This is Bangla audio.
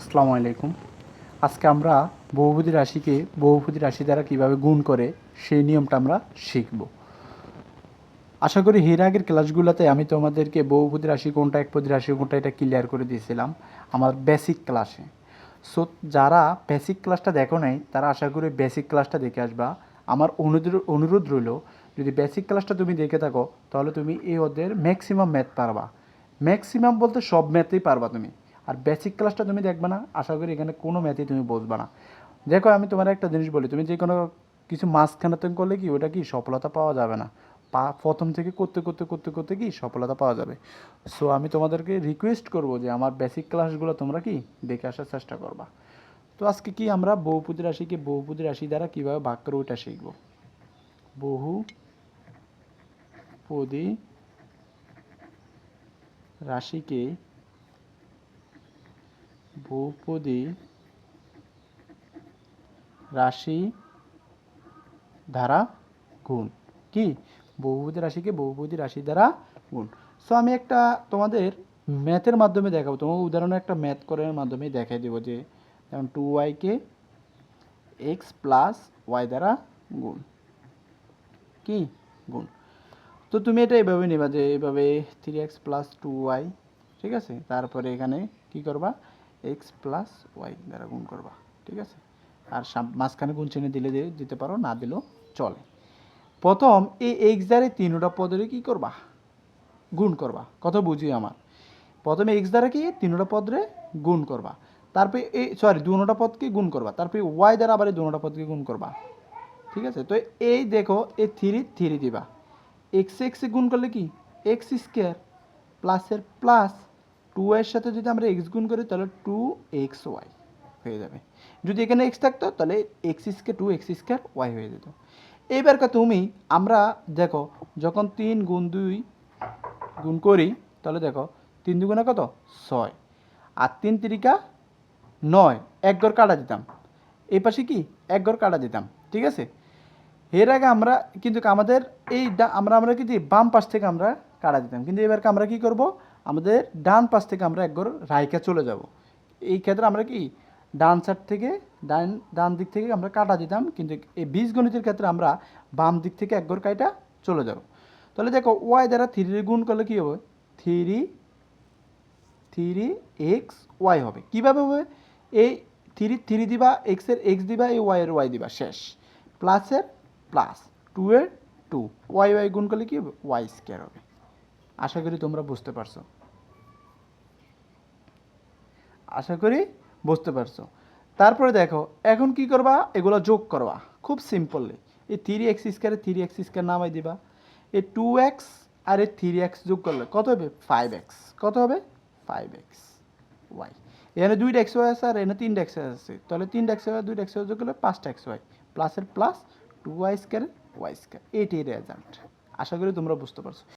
আসসালামু আলাইকুম। আজকে আমরা বহুপদী রাশিকে বহুপদী রাশি দ্বারা কীভাবে গুণ করে সেই নিয়মটা আমরা শিখব। আশা করি এর আগের ক্লাসগুলোতে আমি তোমাদেরকে বহুপদী রাশি কোনটা একপতি রাশি কোনটা এটা ক্লিয়ার করে দিয়েছিলাম আমার বেসিক ক্লাসে সো যারা বেসিক ক্লাসটা দেখো নাই, তারা আশা করি বেসিক ক্লাসটা দেখে আসবা। আমার অনুরোধ অনুরোধ রইল, যদি বেসিক ক্লাসটা তুমি দেখে থাকো, তাহলে তুমি এই ওদের ম্যাক্সিমাম ম্যাথ পারবা। ম্যাক্সিমাম বলতে সব ম্যাথেই পারবা তুমি। আর বেসিক ক্লাসটা তুমি দেখবে না। আশা করি এখানে কোনো ম্যাথই তুমি বুঝবে না। দেখো, আমি তোমার একটা জিনিস বলি, তুমি যে কোনো কিছু মাঝখানে তুমি করলে কি, ওটা কি সফলতা পাওয়া যাবে না? পা, প্রথম থেকে করতে করতে করতে করতে কি সফলতা পাওয়া যাবে? সো আমি তোমাদেরকে রিকোয়েস্ট করব যে আমার বেসিক ক্লাসগুলো তোমরা কি দেখে আসার চেষ্টা করবা। তো আজকে কি আমরা বহুপদী রাশিকে বহুপদী রাশি দ্বারা কীভাবে ভাগ করে ওইটা শিখব? বহু পদী রাশিকে বহুপদী রাশি দ্বারা গুণ। কি? বহুপদী রাশিকে বহুপদী রাশি দ্বারা গুণ। সো আমি একটা তোমাদের ম্যাথের মাধ্যমে দেখাবো। তোমার উদাহরণে একটা ম্যাথ করার মাধ্যমে দেখাই দেবো যে, যেমন টু ওয়াইকে এক্স প্লাস ওয়াই দ্বারা গুণ। কি? গুণ। তো তুমি এটা এইভাবে নেবা যে এইভাবে three x plus two y ঠিক আছে? তারপরে এখানে কি করবা? এক্স প্লাস ওয়াই দ্বারা গুণ করবা, ঠিক আছে? আর মাঝখানে গুণ চিহ্ন দিলে দিতে পারো, না দিলেও চলে। প্রথম এই এক্স দ্বারা তিনটা পদের কি করবা? গুণ করবা কত বুঝি আমার? প্রথমে এক্স দ্বারা কি? তিনটা পদরে গুণ করবা। তারপরে এই সরি দুটা পদকে গুণ করবা। তারপরে ওয়াই দ্বারা আবার এই দুটা পদকে গুণ করবা, ঠিক আছে? তো এই দেখো, এই থ্রি থ্রি দিবা। এক্স এক্সে গুণ করলে কি? এক্স স্কোয়ার প্লাসের প্লাস টু এর সাথে যদি আমরা এক্স গুণ করি, তাহলে টু এক্স ওয়াই হয়ে যাবে। যদি এখানে এক্স থাকতো, তাহলে x square two x square y হয়ে যেত। এইবার কা তুমি, আমরা দেখো, যখন তিন গুণ দুই গুণ করি, তাহলে দেখো, তিন দুগুণে কত? ছয়। আর তিন তিরিকা নয়, এক ঘর কাটা দিতাম। এই পাশে কি? এক ঘর কাটা দিতাম, ঠিক আছে? এর আগে আমরা, কিন্তু আমাদের এই আমরা আমরা কি? বাম পাশ থেকে আমরা কাটা দিতাম। কিন্তু এবারকে আমরা কি করব? আমাদের ডান পাশ থেকে আমরা এক ঘর রাইকা চলে যাব। এই ক্ষেত্রে আমরা কি ডান সাইড থেকে ডান ডান দিক থেকে আমরা কাটা দিতাম, কিন্তু এই বীজগণিতের ক্ষেত্রে আমরা বাম দিক থেকে এক ঘর কাইটা চলে যাব। তাহলে দেখো ওয়াই দ্বারা থ্রি গুণ করলে কী হবে? থ্রি থ্রি এক্স ওয়াই হবে। কীভাবে হবে? এই থ্রি থ্রি দিবা এক্সের এক্স দিবা, এই ওয়াইয়ের ওয়াই দিবা। শেষ। প্লাসের প্লাস টু এর টু ওয়াই ওয়াই গুণ করলে কী হবে? ওয়াই স্কোয়ার হবে। আশা করি তোমরা বুঝতে পারছ। আশা করি বুঝতে পারছ। তারপরে দেখো, এখন কি করবা? এগুলো যোগ করবা, খুব সিম্পলি এই থ্রি এক্স স্কোয়ারে থ্রি এক্স স্কোয়ার নামাই দিবা। এই টু এক্স আর এই থ্রি এক্স যোগ করলে কত হবে? ফাইভ এক্স কত হবে? ফাইভ এক্স ওয়াই এখানে দুইটা এক্স ওয়াই আছে আর এখানে তিনটা এক্স আছে। তাহলে তিনটা এক্স ওয়াই দুইটা এক্স ওয়াই যোগ করলে পাঁচটা এক্স ওয়াই প্লাসের plus two y square y square এইটাই রেজাল্ট আশা করি তোমরা বুঝতে পারছ।